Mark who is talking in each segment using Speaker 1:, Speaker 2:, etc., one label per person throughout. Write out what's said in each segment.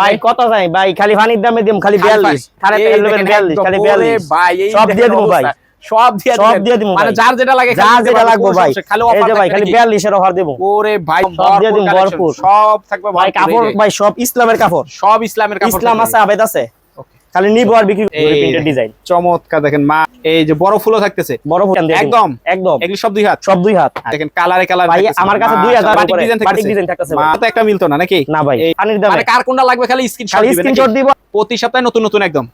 Speaker 1: ভাই কত চাই? ভাই খালি পানির দামে দিম খালি বিয়াল্লিশ। সাড়ে
Speaker 2: এই
Speaker 1: তেরো
Speaker 2: দেখেন
Speaker 1: বিয়াল্লিশ
Speaker 2: একদম,
Speaker 1: খালি
Speaker 2: ওরে
Speaker 1: বিয়াল্লিশ।
Speaker 2: ভাই,
Speaker 1: সব দিয়ে দিব ভাই।
Speaker 2: সব দিয়ে
Speaker 1: সব দিয়ে দিব
Speaker 2: মানে
Speaker 1: ভাই।
Speaker 2: যার যেটা লাগে যার
Speaker 1: যেটা লাগবে ভাই।
Speaker 2: খালি
Speaker 1: এই যে ভাই খালি
Speaker 2: 42
Speaker 1: এর অফার দেব।
Speaker 2: ওরে ভাই
Speaker 1: সব দিয়ে দিব
Speaker 2: ভরপুর। সব থাকবে
Speaker 1: ভাই কাপড় ভাই সব ইসলামের কাপড়।
Speaker 2: সব ইসলামের কাপড়
Speaker 1: ইসলাম আছে আবেদ আছে. খালি নিবো আর বিক্রি প্রিন্টের ডিজাইন
Speaker 2: চমৎকার দেখেন মা এই যে বড় ফুলও থাকতেছে।
Speaker 1: বড় দিন।
Speaker 2: একদম।
Speaker 1: একদম।
Speaker 2: এগুলি সব দুই হাত?
Speaker 1: সব দুই হাত।
Speaker 2: দেখেন কালারে কালার
Speaker 1: ভাই, আমার কাছে দুই
Speaker 2: বাটিক ডিজাইন
Speaker 1: বাটিক ডিজাইন থাকতেছে।
Speaker 2: মা তো একটা মিলতো না নাকি?
Speaker 1: না ভাই পানির দামে।
Speaker 2: মানে কার কোনটা লাগবে খালি স্ক্রিনশট দিবেন
Speaker 1: স্ক্রিনশট দিব।
Speaker 2: প্রতি সপ্তাহে নতুন নতুন একদম।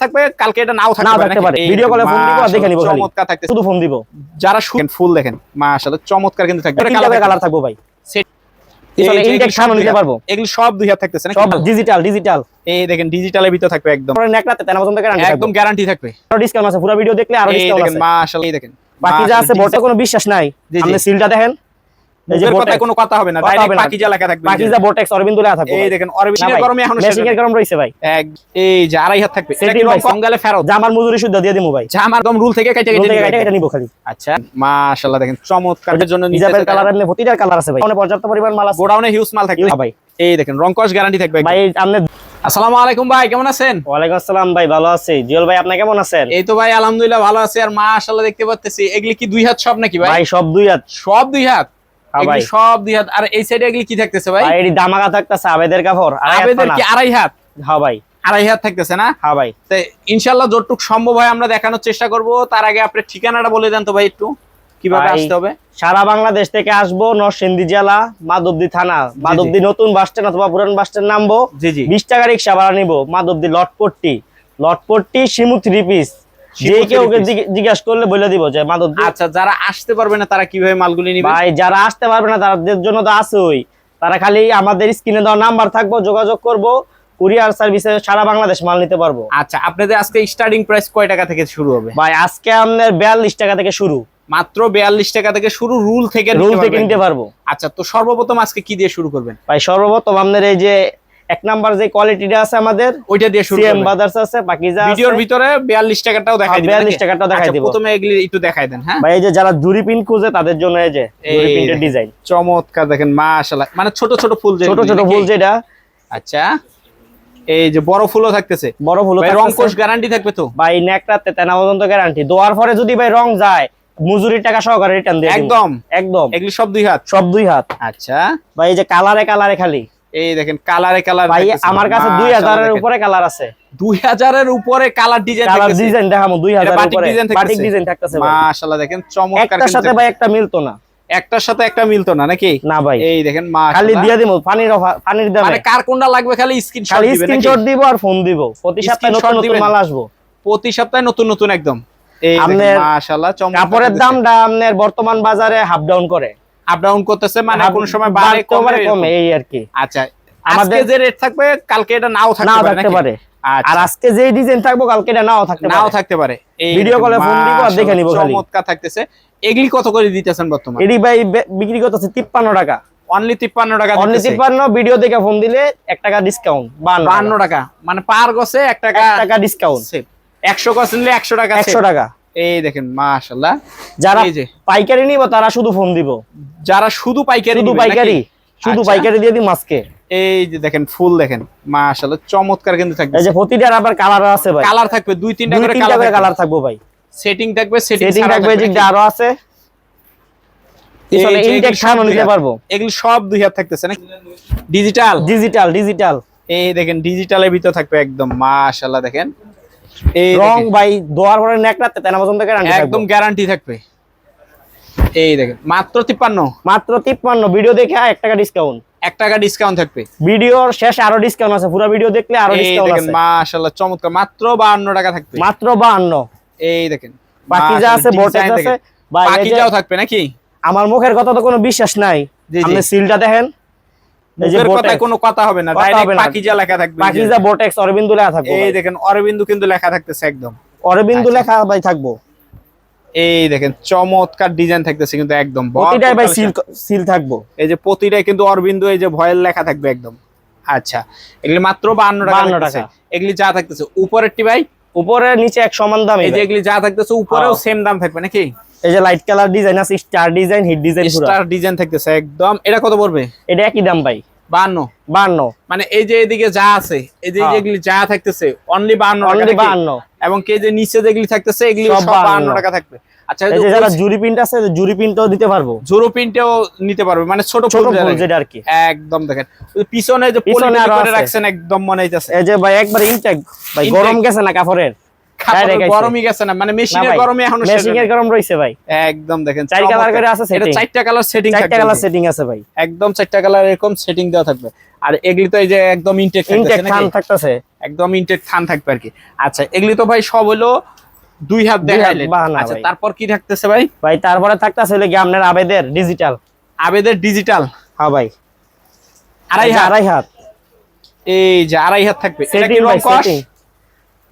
Speaker 2: থাকবে কালকে এটা নাও থাকতে পারে
Speaker 1: ভিডিও কলে ফোন দিব আর দেখে নিব
Speaker 2: চমৎকার থাকতেছে।
Speaker 1: শুধু ফোন দিব।
Speaker 2: যারা ফুল দেখেন মাশাআল্লাহ চমৎকার কিন্তু থাকবে।
Speaker 1: কালার থাকব। ভাই। ইনটেক নিতে পারব।
Speaker 2: সব দুই হাত থাকতেছে নাকি?
Speaker 1: সব ডিজিটাল ডিজিটাল
Speaker 2: এই দেখেন ডিজিটালের ভিতর থাকবে একদম।
Speaker 1: পরে নেকড়াতে তেনা পর্যন্ত গ্যারান্টি
Speaker 2: একদম গ্যারান্টি থাকবে।
Speaker 1: আরও ডিসকাউন্ট আছে পুরো ভিডিও দেখলে আরও
Speaker 2: এই
Speaker 1: ডিসকাউন্ট
Speaker 2: দেখেন মাশাআল্লাহ এই দেখেন।
Speaker 1: বাকি যা আছে কোনো বিশ্বাস নাই। আপনি সিলটা দেখেন।
Speaker 2: কোনো কথা হবে না ডাইরেক্ট
Speaker 1: হবে না।
Speaker 2: বাকি যা লেখা থাকবে
Speaker 1: বাকি বোটেক্স অরবিন্দ লেখা থাকবে
Speaker 2: এই দেখেন অরবিন্দের গরমে এখনও শেষ
Speaker 1: গরম রইছে ভাই।
Speaker 2: এই যে আড়াই হাত থাকবে। এটা কি রং
Speaker 1: ভাই,
Speaker 2: ফেরত।
Speaker 1: জামার মজুরি শুদ্ধ দিয়ে দিমু ভাই।
Speaker 2: যা আমার রুল থেকে কেটে
Speaker 1: রোল
Speaker 2: কেটে
Speaker 1: থেকে
Speaker 2: দিবে।
Speaker 1: এটা এটা নিবো খালি।
Speaker 2: আচ্ছা মাশাআল্লাহ দেখেন চমৎকার। জন্য নিতে
Speaker 1: কালার আপনি প্রতিটার কালার আছে ভাই। অনেক পর্যাপ্ত পরিমাণ মাল আছে।
Speaker 2: গোডাউনে হিউজ মাল থাকবে।
Speaker 1: হ্যাঁ ভাই।
Speaker 2: এই দেখেন গ্যারান্টি থাকবে
Speaker 1: ভাই আপনি
Speaker 2: আসসালামু আলাইকুম ভাই কেমন আছেন?
Speaker 1: ওয়ালাইকুম আসসালাম ভাই ভালো আছি। জিওল ভাই আপনি কেমন আছেন?
Speaker 2: এই তো ভাই আলহামদুলিল্লাহ ভালো আছি। আর মা মাশাআল্লাহ দেখতে পাচ্তেছি এগুলি কি দুই হাত সব নাকি ভাই?
Speaker 1: ভাই সব দুই হাত।
Speaker 2: সব দুই হাত? সব দুই হাত। আর এই সাইডে এগুলি কি থাকতেছে ভাই?
Speaker 1: এটি দামাকা থাকতেছে আবেদের কাপড়
Speaker 2: আবেদের কি আড়াই হাত?
Speaker 1: হ্যাঁ ভাই।
Speaker 2: আড়াই হাত থাকতেছে না?
Speaker 1: হ্যাঁ ভাই।
Speaker 2: তো ইনশাল্লাহ যতটুক সম্ভব হয় আমরা দেখানোর চেষ্টা করব। তার আগে আপনার ঠিকানাটা বলে দেন তো ভাই একটু। কীভাবে আসতে হবে?
Speaker 1: সারা বাংলাদেশ থেকে আসব নরসিংদী জেলা মাধবদী থানা। মাধবদী নতুন বাস স্ট্যান্ড অথবা পুরান বাস স্ট্যান্ড নামবো। বিশ টাকা রিক্সা ভাড়া নিবো। মাধবদী লটপট্টি। লটপট্টি শিমু থ্রি পিস যে কেউ
Speaker 2: three
Speaker 1: করলে বলে দিব যে মাধবদী
Speaker 2: আচ্ছা যারা আসতে পারবে না তারা কীভাবে মালগুলি নিবে?
Speaker 1: ভাই যারা আসতে পারবে না তাদের জন্য তো আছেই। তারা খালি আমাদের স্ক্রিনে দেওয়া নাম্বার থাকব যোগাযোগ করব কুরিয়ার সার্ভিসে সারা বাংলাদেশ মাল নিতে পারব।
Speaker 2: আচ্ছা আপনাদের আজকে স্টার্টিং প্রাইস কয় টাকা থেকে শুরু হবে?
Speaker 1: ভাই আজকে আমাদের বিয়াল্লিশ টাকা থেকে শুরু।
Speaker 2: মাত্র বিয়াল্লিশ টাকা থেকে শুরু রুল থেকে
Speaker 1: রুল থেকে নিতে পারব।
Speaker 2: আচ্ছা তো সর্বপ্রথম আজকে কি দিয়ে শুরু করবেন?
Speaker 1: ভাই সর্বপ্রথম আমাদের এই যে এক নাম্বার যে কোয়ালিটিটা আছে আমাদের
Speaker 2: ওইটা দিয়ে শুরু
Speaker 1: সিএম বাজার্স আছে পাকিজা
Speaker 2: ভিডিওর ভিতরে বিয়াল্লিশ টাকাটাও দেখাই
Speaker 1: হ্যাঁ,
Speaker 2: দিবেন
Speaker 1: 42 টাকাটাও দেখাই
Speaker 2: আচ্ছা,
Speaker 1: দিব।
Speaker 2: প্রথমে এগুলি একটু দেখাই দেন হ্যাঁ?
Speaker 1: ভাই এই যে যারা জুরি প্রিন্ট খুঁজে তাদের জন্য এই যে প্রিন্টের
Speaker 2: দেখেন।
Speaker 1: ডিজাইন
Speaker 2: চমৎকার দেখেন মাশাআল্লাহ মানে ছোট ছোট ফুল যে
Speaker 1: ছোট
Speaker 2: ছোট?
Speaker 1: ফুল যেটা।
Speaker 2: আচ্ছা এই যে বড় ফুলও থাকতেছে।
Speaker 1: বড় ফুল
Speaker 2: ভাই রংকশ গ্যারান্টি থাকবে তো?
Speaker 1: ভাই নেকটাতে তেনা পর্যন্ত গ্যারান্টি দোয়ার পরে যদি ভাই রং যায় মজুরির টাকা সহকারে রিটার্ন দিয়ে দিবো।
Speaker 2: একদম।
Speaker 1: একদম।
Speaker 2: এগুলি সব দুই হাত?
Speaker 1: সব দুই হাত।
Speaker 2: আচ্ছা।
Speaker 1: ভাই এই যে কালারে কালারে খালি।
Speaker 2: এই দেখেন কালারে কালার
Speaker 1: ভাই আমার কাছে দুই হাজারের উপরে কালার আছে।
Speaker 2: দুই হাজারের উপরে কালার ডিজাইন
Speaker 1: কালার ডিজাইন দেখামো দুই হাজারের
Speaker 2: বাটিক
Speaker 1: উপরে। বাটিক ডিজাইন থাকতেছে।
Speaker 2: মাশাআল্লাহ দেখেন চমৎকার
Speaker 1: একটার সাথে ভাই একটা মিলতো না।
Speaker 2: একটার সাথে একটা মিলতো না নাকি?
Speaker 1: না ভাই।
Speaker 2: এই দেখেন
Speaker 1: খালি
Speaker 2: মাশাআল্লাহ
Speaker 1: দিয়ে দিব পানির পানির দামে।
Speaker 2: মানে কার কোনটা লাগবে খালি স্ক্রিনশট
Speaker 1: খালি
Speaker 2: দিবেন নাকি?
Speaker 1: স্ক্রিনশট দিব আর ফোন দিব। প্রতি সপ্তাহে নতুন নতুন মাল আসব।
Speaker 2: প্রতি সপ্তাহে নতুন নতুন একদম। এই মাশাআল্লাহ চমৎকার
Speaker 1: কাপড়ের দামটা আপনার বর্তমান বাজারে হাফ ডাউন করে।
Speaker 2: আপ ডাউন করতেছে মানে কোন সময় বাড়ে কমে
Speaker 1: কমে এই আর কি।
Speaker 2: আচ্ছা আজকে যে রেট থাকবে কালকে এটা নাও থাকতে পারে
Speaker 1: আর
Speaker 2: আচ্ছা।
Speaker 1: আজকে যেই ডিজাইন থাকব কালকে এটা নাও থাকতে
Speaker 2: নাও থাকতে পারে। এই
Speaker 1: call এ phone দিব আর দেখে নিব খালি।
Speaker 2: চমৎকার থাকতেছে। এগুলি কত করে দিতেছেন বর্তমানে?
Speaker 1: এডি ভাই বিক্রি করতেছে তিপ্পান্ন টাকা।
Speaker 2: অনলি 53 টাকা
Speaker 1: অনলি
Speaker 2: দিতেছে।
Speaker 1: তিপ্পান্ন ভিডিও দেখে ফোন দিলে এক টাকা ডিসকাউন্ট বান্ন
Speaker 2: 52 টাকা। মানে পার গছে 1 টাকা
Speaker 1: এক টাকা ডিসকাউন্ট
Speaker 2: save। 100 গছ নিলে 100 টাকা
Speaker 1: একশো
Speaker 2: save।
Speaker 1: টাকা।
Speaker 2: এই দেখেন মাশাআল্লাহ।
Speaker 1: যারা পাইকারি নিব তারা শুধু ফোন দিব।
Speaker 2: যারা শুধু পাইকারি
Speaker 1: শুধু পাইকারি? শুধু
Speaker 2: আচ্ছা।
Speaker 1: পাইকারি দিয়ে দিই মাছকে?
Speaker 2: এই যে দেখেন ফুল দেখেন মাশাআল্লাহ চমৎকার কিন্তু থাকবে।
Speaker 1: এই যে প্রতিটার আবার কালার আছে ভাই।
Speaker 2: কালার থাকবে দুই তিনটা করে
Speaker 1: তিনটা করে
Speaker 2: কালার
Speaker 1: কালার থাকব ভাই।
Speaker 2: সেটিং থাকবে সেটিং
Speaker 1: থাকবে যে আরও আছে। পিছনে ইনটেক সামনে নিতে পারব।
Speaker 2: এগুলো সব দুই হাত থাকতেছে না ডিজিটাল
Speaker 1: ডিজিটাল ডিজিটাল
Speaker 2: এই দেখেন ডিজিটালের ভিতর থাকবে একদম মাশাআল্লাহ দেখেন।
Speaker 1: রং ভাই দোয়ার পরে পর্যন্ত গ্যারান্টি
Speaker 2: একদম গ্যারান্টি থাকবে। এই দেখেন মাত্র 53
Speaker 1: মাত্র তিপ্পান্ন ভিডিও দেখে টাকা ডিসকাউন্ট
Speaker 2: টাকা ডিসকাউন্ট থাকবে।
Speaker 1: ভিডিওর শেষে আরও ডিসকাউন্ট আছে পুরো ভিডিও দেখলে
Speaker 2: আরও
Speaker 1: ডিসকাউন্ট
Speaker 2: দেখেন
Speaker 1: আছে।
Speaker 2: মাশাআল্লাহ চমৎকার মাত্র 52 টাকা থাকবে।
Speaker 1: মাত্র বাহান্ন।
Speaker 2: এই দেখেন
Speaker 1: বাকি যা আছে
Speaker 2: মাশাআল্লাহ,
Speaker 1: আছে
Speaker 2: বাকি যাও থাকবে নাকি?
Speaker 1: আমার মুখের কথা তো কোনো বিশ্বাস নাই। আপনি সিলটা দেখেন।
Speaker 2: কোনো কথা হবে না ডাইরেক্ট পাকিজা লেখা থাকবে
Speaker 1: বাকি
Speaker 2: এই যে।
Speaker 1: যা বোটেক্স অরবিন্দ লেখা থাকবে
Speaker 2: এই দেখেন অরবিন্দু কিন্তু লেখা থাকতেছে একদম।
Speaker 1: অরবিন্দ
Speaker 2: আচ্ছা।
Speaker 1: লেখা ভাই থাকব।
Speaker 2: এই দেখেন চমৎকার ডিজাইন থাকতেছে কিন্তু একদম
Speaker 1: প্রতিটাই ভাই সিল সিল থাকব।
Speaker 2: এই যে প্রতিটাই কিন্তু অরবিন্দু এই যে ভয়েল লেখা থাকবে একদম। আচ্ছা এগুলি মাত্র 52 টাকা
Speaker 1: 52 টাকা।
Speaker 2: এগুলি যা থাকতেছে উপরেরটি ভাই?
Speaker 1: উপরে নিচে এক সমান দাম
Speaker 2: এই যে এগুলি যা থাকতেছে উপরেও
Speaker 1: হ্যাঁ।
Speaker 2: সেম দাম থাকবে নাকি?
Speaker 1: এই যে লাইট কালার ডিজাইন আছে স্টার ডিজাইন হিট ডিজাইন পুরো।
Speaker 2: স্টার ডিজাইন থাকতেছে একদম। এটা কত পড়বে?
Speaker 1: এটা একই দাম ভাই।
Speaker 2: বাহান্ন।
Speaker 1: বান্ন
Speaker 2: মানে এই যে এদিকে যা আছে এই যে
Speaker 1: হ্যাঁ।
Speaker 2: যেগুলি যা থাকতেছে অনলি বাহান্ন টাকা
Speaker 1: অনলি
Speaker 2: নাকি?
Speaker 1: বান্ন
Speaker 2: এবং কে যে নিচে যেগুলি থাকতেছে এগুলি
Speaker 1: সব
Speaker 2: সব
Speaker 1: 52
Speaker 2: টাকা থাকবে। আচ্ছা
Speaker 1: এই যে যারা জুরি প্রিন্ট আছে জুরি প্রিন্টও দিতে পারব।
Speaker 2: জোরো প্রিন্টেও নিতে পারবে। মানে ছোট
Speaker 1: ছোট যেটা আর কি।
Speaker 2: একদম দেখেন। পিছনে যে পলিথিন করে রাখছেন একদম মনে হইতাছে।
Speaker 1: এই যে ভাই একবার ইনটেক ভাই গরম গেছে না কাপড়ের।
Speaker 2: গরমই গেছে না মানে মেশিনের গরমে এখনও।
Speaker 1: গরম রইছে ভাই।
Speaker 2: একদম দেখেন
Speaker 1: চার কালার করে আছে
Speaker 2: এটা চারটা কালার সেটিং
Speaker 1: চারটা কালার সেটিং আছে ভাই।
Speaker 2: একদম চারটা কালার এরকম সেটিং দেওয়া থাকবে। আর এগুলি তো এই যে একদম ইনটেক
Speaker 1: ইনটেক খান থাকতেছে।
Speaker 2: একদম ইনটেক থান থাকবে আর কি। আচ্ছা এগুলি তো ভাই সব হলো দুই হাত দেখাইলেন আচ্ছা তারপর কি থাকতেছে ভাই?
Speaker 1: ভাই তারপরে থাকতেছে হলো কি আপনার আবেদের ডিজিটাল
Speaker 2: আবেদের ডিজিটাল
Speaker 1: হ্যাঁ ভাই।
Speaker 2: আড়াই হাত।
Speaker 1: আড়াই হাত।
Speaker 2: এই যে আড়াই হাত থাকবে। এটা কি রং কস?
Speaker 1: সেটিং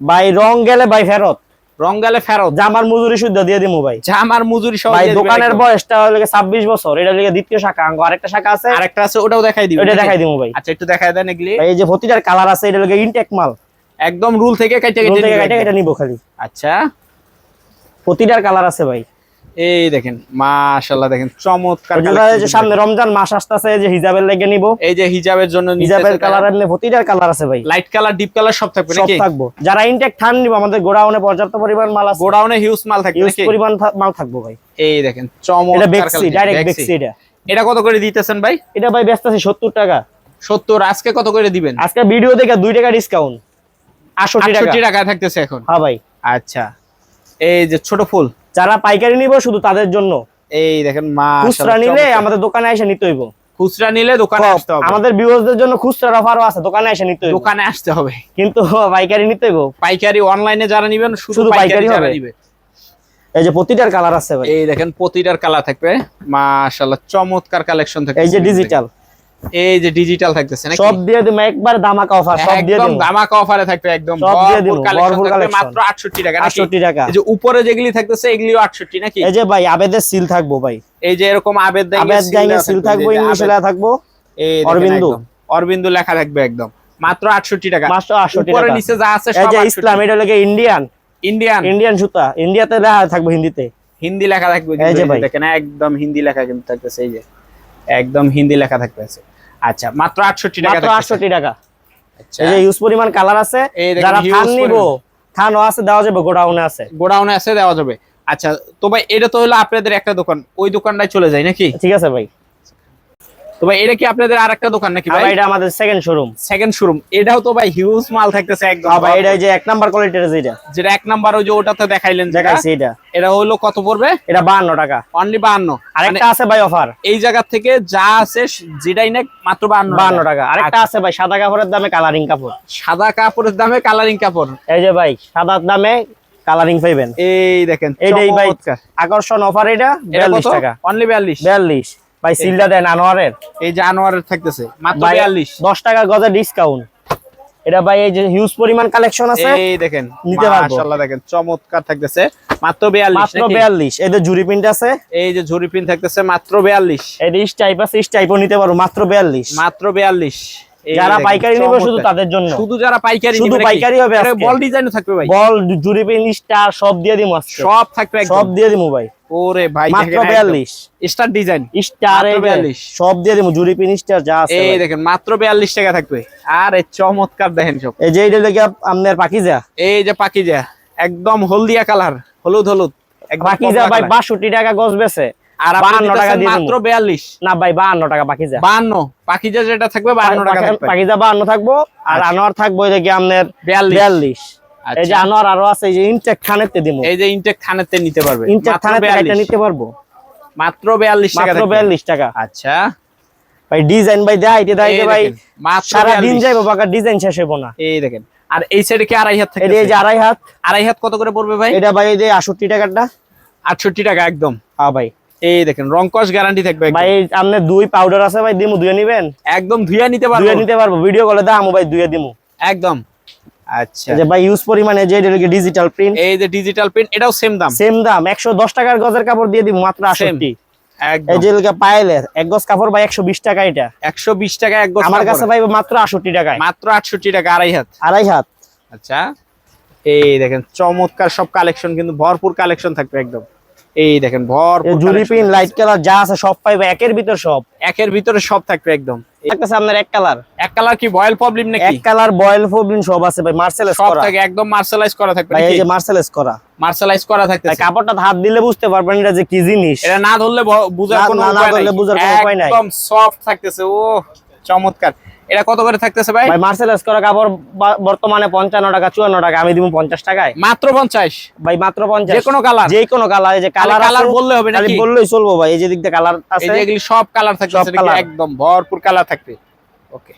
Speaker 1: ভাই রং গেলে ভাই ফেরত।
Speaker 2: রং গেলে ফেরত।
Speaker 1: জামার মজুরি শুদ্ধ দিয়ে দিমু ভাই।
Speaker 2: জামার মজুরি সব
Speaker 1: ভাই দোকানের বয়সটা হলো ছাব্বিশ বছর এটা লাগে দ্বিতীয় শাখা আঙ্গ আরেকটা শাখা আছে।
Speaker 2: আরেকটা আছে ওটাও দেখাই
Speaker 1: দিব
Speaker 2: ওটা
Speaker 1: দেখাই দিমু ভাই।
Speaker 2: আচ্ছা একটু দেখাই দেন এগুলি।
Speaker 1: ভাই এই যে প্রতিটার কালার আছে এটা লাগে ইনটেক মাল।
Speaker 2: একদম রুল থেকে কেটে কেটে
Speaker 1: নিবো খালি।
Speaker 2: আচ্ছা।
Speaker 1: প্রতিটার কালার আছে ভাই।
Speaker 2: এই দেখেন মাশাআল্লাহ দেখেন চমৎকার
Speaker 1: যে সামনে রমজান মাস আসতেছে যে হিজাবের লেগে নিবো।
Speaker 2: এই যে হিজাবের জন্য
Speaker 1: হিজাবের কালার এমনি প্রতিটার কালার আছে ভাই।
Speaker 2: লাইট কালার ডিপ কালার সব থাকবে
Speaker 1: সব থাকব। যারা ইনটেক থান নিবো আমাদের গোডাউনে পর্যাপ্ত পরিমাণ মাল আছে।
Speaker 2: গোডাউনে হিউজ মাল থাকবে নাকি?
Speaker 1: পরিমাণ মাল থাকব ভাই।
Speaker 2: এই দেখেন
Speaker 1: এটা বেক্সি ডাইরেক্ট বেক্সি এটা।
Speaker 2: এটা কত করে দিতেছেন ভাই?
Speaker 1: এটা ভাই ব্যস্ত আছে সত্তর টাকা।
Speaker 2: সত্তর আজকে কত করে দিবেন?
Speaker 1: আজকে ভিডিও দেখে দুই টাকা ডিসকাউন্ট আটষট্টি টাকা।
Speaker 2: আটষট্টি টাকা থাকতেছে এখন।
Speaker 1: হ্যাঁ ভাই।
Speaker 2: আচ্ছা এই যে ছোট ফুল।
Speaker 1: যারা পাইকারি নিব শুধু তাদের জন্য।
Speaker 2: এই দেখেন মা
Speaker 1: খুচরা নিলে আমাদের দোকানে এসে নিতে হইব।
Speaker 2: খুচরা নিলে দোকানে আসতে হবে।
Speaker 1: আমাদের ভিউয়ারদের জন্য খুচরার অফারও আছে দোকানে এসে নিতে হইব।
Speaker 2: দোকানে আসতে হবে।
Speaker 1: কিন্তু পাইকারি নিতে হইব।
Speaker 2: পাইকারি অনলাইনে যারা নিবেন শুধু পাইকারি যারা
Speaker 1: হবে। এই যে প্রতিটার কালার আছে ভাই।
Speaker 2: এই দেখেন প্রতিটার কালার থাকবে। মাশাআল্লাহ চমৎকার কালেকশন থাকবে।
Speaker 1: এই যে ডিজিটাল
Speaker 2: এই যে ডিজিটাল থাকতেছে নাকি?
Speaker 1: সব দিয়ে দিম একবার দামাকা অফার সব দিয়ে
Speaker 2: একদম
Speaker 1: দিম।
Speaker 2: ধামাকা অফারে থাকবে একদম
Speaker 1: সব দিয়ে
Speaker 2: ভরপুর কালেকশন
Speaker 1: ভরপুর collection।
Speaker 2: মাত্র 68 টাকা নাকি?
Speaker 1: আটষট্টি টাকা।
Speaker 2: এই যে উপরে যেগুলি থাকতেছে এগুলিও 68 নাকি?
Speaker 1: এই যে ভাই আবেদের সিল থাকব ভাই।
Speaker 2: এই যে এরকম আবেদ
Speaker 1: জাইঙ্গে সিল থাকব ইংলিশে লেখা থাকব।
Speaker 2: এই
Speaker 1: অরবিন্দু।
Speaker 2: অরবিন্দু লেখা থাকবে একদম। মাত্র 68 টাকা।
Speaker 1: মাত্র আটষট্টি
Speaker 2: উপরে নিচে যা আছে সব এই
Speaker 1: যে ইসলাম এটা লেগে ইন্ডিয়ান
Speaker 2: ইন্ডিয়ান
Speaker 1: ইন্ডিয়ান সুতা। ইন্ডিয়াতে লেখা থাকবে হিন্দিতে।
Speaker 2: হিন্দি লেখা থাকবে। দেখেন একদম হিন্দি লেখা কিন্তু থাকতেছে এই যে। একদম হিন্দি লেখা থাকতেছে। আচ্ছা মাত্র 68 টাকা
Speaker 1: মাত্র
Speaker 2: থাকতেছে।
Speaker 1: আটষট্টি টাকা।
Speaker 2: আচ্ছা।
Speaker 1: এই যে ইউজ পরিমাণ কালার আছে যারা থান নিবো। থানও আছে দেওয়া যাবে গোডাউনে আছে।
Speaker 2: গোডাউনে আছে দেওয়া যাবে। আচ্ছা তো ভাই এটা তো হলো আপনাদের একটা দোকান ওই দোকানটাই চলে যায় নাকি?
Speaker 1: ঠিক আছে ভাই।
Speaker 2: তো ভাই এটা কি আপনাদের আর একটা দোকান নাকি ভাই?
Speaker 1: ভাই এটা আমাদের সেকেন্ড শোরুম
Speaker 2: সেকেন্ড শোরুম এটাও তো ভাই হিউজ মাল থাকতেছে একদম।
Speaker 1: ভাই এটা যে এক নাম্বার কোয়ালিটির যেটা
Speaker 2: যেটা এক নাম্বার ওই যে ওটাতে দেখাইলেন
Speaker 1: দেখাইছি এটা।
Speaker 2: এটা হলো কত পড়বে?
Speaker 1: এটা বাহান্ন টাকা।
Speaker 2: অনলি
Speaker 1: আরেকটা আছে ভাই অফার
Speaker 2: এই জায়গা থেকে যা আছে যেটাই না মাত্র
Speaker 1: টাকা। আরেকটা
Speaker 2: আচ্ছা।
Speaker 1: আছে ভাই সাদা কাপড়ের দামে কালারিং কাপড়।
Speaker 2: সাদা কাপড়ের দামে কালারিং কাপড়।
Speaker 1: এই যে ভাই সাদার দামে কালারিং পাইবেন।
Speaker 2: এই দেখেন
Speaker 1: এইটাই ভাই আকর্ষণ অফার এটা টাকা।
Speaker 2: অনলি বিয়াল্লিশ।
Speaker 1: বিয়াল্লিশ। ভাই সিলটা দেন আনোয়ারের?
Speaker 2: এই যে আনোয়ারের থাকতেছে মাত্র
Speaker 1: ভাই
Speaker 2: বিয়াল্লিশ।
Speaker 1: দশ টাকা গজে ডিসকাউন্ট এটা ভাই এই যে হিউজ পরিমাণ কালেকশন আছে
Speaker 2: এই দেখেন
Speaker 1: নিতে পারব।
Speaker 2: মাশাআল্লাহ দেখেন চমৎকার থাকতেছে মাত্র বিয়াল্লিশ
Speaker 1: মাত্র বিয়াল্লিশ। এদের জুরি প্রিন্ট আছে
Speaker 2: এই যে ঝুরি পিন থাকতেছে মাত্র বিয়াল্লিশ।
Speaker 1: এদের টাইপ আছে টাইপও নিতে পারো মাত্র বিয়াল্লিশ।
Speaker 2: মাত্র বিয়াল্লিশ। এই
Speaker 1: যারা পাইকারি নিবে শুধু তাদের জন্য।
Speaker 2: শুধু যারা পাইকারি
Speaker 1: শুধু? পাইকারি হবে
Speaker 2: বল ডিজাইনও থাকবে ভাই।
Speaker 1: বল জুরি প্রিন্ট স্টার সব দিয়ে দিমু
Speaker 2: সব থাকবে
Speaker 1: সব দিয়ে দিমু ভাই।
Speaker 2: ওরে ভাই
Speaker 1: মাত্র বিয়াল্লিশ।
Speaker 2: Star design.
Speaker 1: স্টার
Speaker 2: মাত্র 42
Speaker 1: সব দিয়ে দিমু জুরি প্রিন্ট স্টার যা আছে
Speaker 2: এই দেখেন মাত্র বিয়াল্লিশ টাকা থাকবে। আর এই চমৎকার দেখেন সব।
Speaker 1: এই যে এইটা লেগে আপনার পাকিজা?
Speaker 2: এই যে পাকিজা একদম হলদিয়া কালার হলুদ হলুদ।
Speaker 1: পাকিজা ভাই
Speaker 2: colour।
Speaker 1: বাষট্টি টাকা গজ বেছে
Speaker 2: আর
Speaker 1: 52 টাকা দিয়ে
Speaker 2: মাত্র
Speaker 1: দিমু।
Speaker 2: বিয়াল্লিশ।
Speaker 1: না ভাই বাহান্ন টাকা পাকিজা।
Speaker 2: বান্ন পাকিজা যেটা থাকবে বান্ন টাকা থাকবে।
Speaker 1: পাকিজা বাহান্ন থাকব আর
Speaker 2: আচ্ছা।
Speaker 1: আনোয়ার থাকব এই যে আপনার
Speaker 2: বিয়াল্লিশ।
Speaker 1: বিয়াল্লিশ। এই যে
Speaker 2: আচ্ছা।
Speaker 1: আনোয়ার আরও আছে এই যে ইনটেক থানেতে দিমু।
Speaker 2: এই যে ইনটেক থানেতে নিতে পারবে।
Speaker 1: ইনটেক একটা
Speaker 2: 42
Speaker 1: নিতে পারব।
Speaker 2: মাত্র বিয়াল্লিশ টাকা
Speaker 1: মাত্র
Speaker 2: থাকবে।
Speaker 1: বিয়াল্লিশ টাকা।
Speaker 2: আচ্ছা।
Speaker 1: ভাই ডিজাইন ভাই দেয় এটা দেয় ভাই সারা দিন যাইবো বাকা ডিজাইন শেষ না।
Speaker 2: এই দেখেন। আর এই সাইডে কি আড়াই হাত থাকে
Speaker 1: এই যে আড়াই হাত।
Speaker 2: আড়াই হাত কত করে পড়বে ভাই?
Speaker 1: এটা ভাই এই যে আষট্টি টাকাটা
Speaker 2: আটষট্টি টাকা একদম।
Speaker 1: হ্যাঁ ভাই।
Speaker 2: এই দেখেন রং গ্যারান্টি থাকবে।
Speaker 1: ভাই আপনার দুই পাউডার আছে ভাই দিমু দুয়ে নিবেন?
Speaker 2: একদম ধুইয়া নিতে পারব।
Speaker 1: দুয়ে নিতে পারব। ভিডিও কলে দামু ভাই দুয়ে দিমু।
Speaker 2: একদম। আচ্ছা।
Speaker 1: যে ভাই ইউজ পরিমাণে যে এটা ডিজিটাল প্রিন্ট
Speaker 2: এই যে ডিজিটাল প্রিন্ট এটাও সেম দাম।
Speaker 1: সেম দাম। একশো দশ টাকার গজের কাপড় দিয়ে দিব মাত্র আষট্টি। এই
Speaker 2: একদম
Speaker 1: যে লগে পায়েলের এক গজ কাপড় ভাই একশো বিশ টাকা এটা।
Speaker 2: একশো বিশ টাকা এক গজ
Speaker 1: আমার কাছে ভাই মাত্র আষট্টি টাকায়।
Speaker 2: মাত্র আটষট্টি টাকা আড়াই হাত।
Speaker 1: আড়াই হাত।
Speaker 2: আচ্ছা। এই দেখেন চমৎকার সব কালেকশন কিন্তু ভরপুর কালেকশন থাকবে একদম। এই দেখেন ভর
Speaker 1: জুরি পিন লাইট কালার যা আছে সব পাইবে একের ভিতর সব।
Speaker 2: একের ভিতরে সব থাকবে একদম।
Speaker 1: এক কালার
Speaker 2: এক কালার কি বয়েল প্রবলেম নাকি?
Speaker 1: এক কালার বয়েল সব আছে ভাই মার্সেলাইজ
Speaker 2: সব
Speaker 1: করা।
Speaker 2: থাকে একদম করা থাকবে
Speaker 1: ভাই এই যে মার্সেলাইজ করা।
Speaker 2: করা
Speaker 1: কাপড়টা হাত দিলে বুঝতে পারবেন এটা যে কি জিনিস?
Speaker 2: এটা না ধরলে বুঝার
Speaker 1: না-
Speaker 2: কোনো
Speaker 1: না- না ধরলে বুঝার কোনো উপায় নাই।
Speaker 2: একদম সফট থাকতেছে ও চমৎকার। এটা কত করে থাকতেছে ভাই?
Speaker 1: ভাই মার্সেলাইজ করা কাপড় বর্তমানে পঞ্চান্ন টাকা চুয়ান্ন টাকা আমি দিব পঞ্চাশ টাকায়।
Speaker 2: মাত্র পঞ্চাশ?
Speaker 1: ভাই মাত্র পঞ্চাশ।
Speaker 2: যে কোনো কালার।
Speaker 1: যে কোনো কালার এই যে কালার
Speaker 2: কালার বললে হবে
Speaker 1: না
Speaker 2: নাকি?
Speaker 1: বললেই চলবো ভাই এই যে দিক দিয়ে কালার
Speaker 2: এই
Speaker 1: আছে
Speaker 2: যে এগুলি সব কালার থাকতেছে
Speaker 1: colour।
Speaker 2: একদম ভরপুর কালার থাকবে। ওকে